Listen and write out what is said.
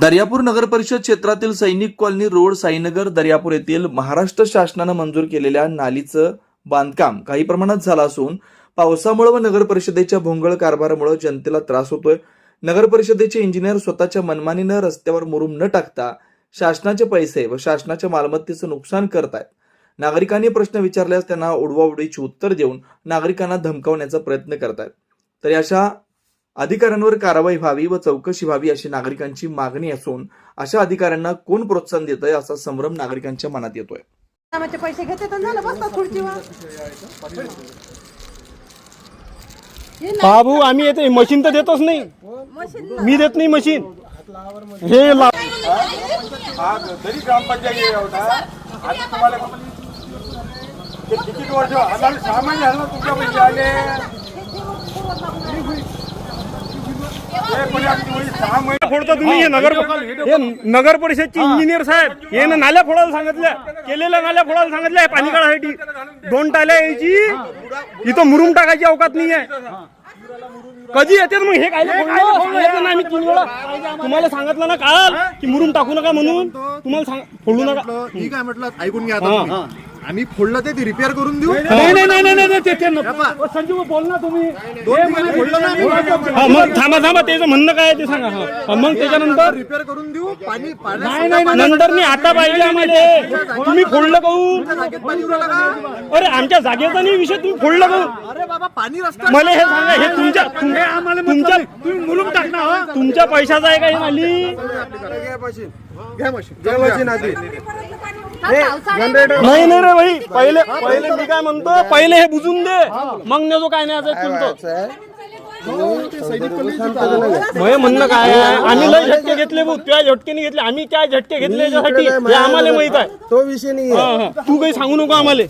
दर्यापूर नगर परिषद क्षेत्रातील सैनिक कॉलनी रोड साईनगर दर्यापूर येथील महाराष्ट्र शासनानं मंजूर केलेल्या नालीचं बांधकाम काही प्रमाणात झालं असून पावसामुळे व नगर परिषदेच्या भोंगळ कारभारामुळे जनतेला त्रास होतोय. नगर परिषदेचे इंजिनियर स्वतःच्या मनमानीनं रस्त्यावर मुरुम न टाकता शासनाचे पैसे व शासनाच्या मालमत्तेचं नुकसान करतायत. नागरिकांनी प्रश्न विचारल्यास त्यांना उडवाउडीची उत्तर देऊन नागरिकांना धमकावण्याचा प्रयत्न करतायत. तर अशा अधिकाऱ्यांवर कारवाई व्हावी व चौकशी व्हावी अशी नागरिकांची मागणी असून अशा अधिकाऱ्यांना कोण प्रोत्साहन देत आहे असा संभ्रम नागरिकांच्या मनात येतोय. पैसे घेते बाबू आम्ही येते. मशीन तर देतच नाही. मशीन मी देत नाही मशीन. हे ला- हा जरी ग्रामपंचायत होता आता तुम्हाला ते तिकीट वर ठेवा. आता सहा महिने झाले ना तुमच्या पैसे आले ते पण या तुम्ही सहा महिने फोडता तुम्ही हे नगर हे नगर परिषदचे इंजिनियर साहेब हे ना नाल्या फोडायला सांगितल्या केलेल्या नाल्या फोडायला सांगितल्या पाणी काढायसाठी दोन टाल्या यायची इथं मुरुम टाकायची अवकात नाही आहे कधी येते मग हे काय आम्ही तीन वेळा तुम्हाला सांगितलं ना काल की मुरुम टाकू नका म्हणून. तुम्हाला सांग फोडू नका. मी काय म्हटलं ऐकून घ्या. आम्ही फोडलं ते रिपेअर करून देऊ नाही नाही नाही नाही नाही, ते- ते नको. संजीव बोल ना तुम्ही दोन महिने फोडलं ना आम्ही. हा, मग थांबा थांबा त्याचं म्हणणं काय आहे ते सांगा हा. हा, मग त्याच्यानंतर रिपेअर करून देऊ पाणी नाही नाही नाही, नंतर नाही आता पाहिजे आम्हाला तुम्ही फोडलं काहून जागेत पाणी उरलं का? अरे आमच्या जागेचा नाही विषय तुम्ही फोडलं काहून अरे बाबा पाणी रस्ता मला हे सांगा हे तुमच्या तुम- तुमच्या तुम्ही मुलूम टाकणार तुमच्या पैशाचा आहे काही नाली घ्या मशीन हा पावसाळ्यात नाही नाही रे भाई पहिले पहिले मी काय म्हणतो पहिले हे बुजून दे. मग नेजो काय नाही आता तुमचं. भय म्हणणं काय आहे? आम्ही लय झटके घेतले भाऊ. त्या झटकेने घेतले. आम्ही काय झटके घेतले याच्यासाठी. हे आम्हाला माहीत आहे. तो विषय नाही. तू काही सांगू नको आम्हाला.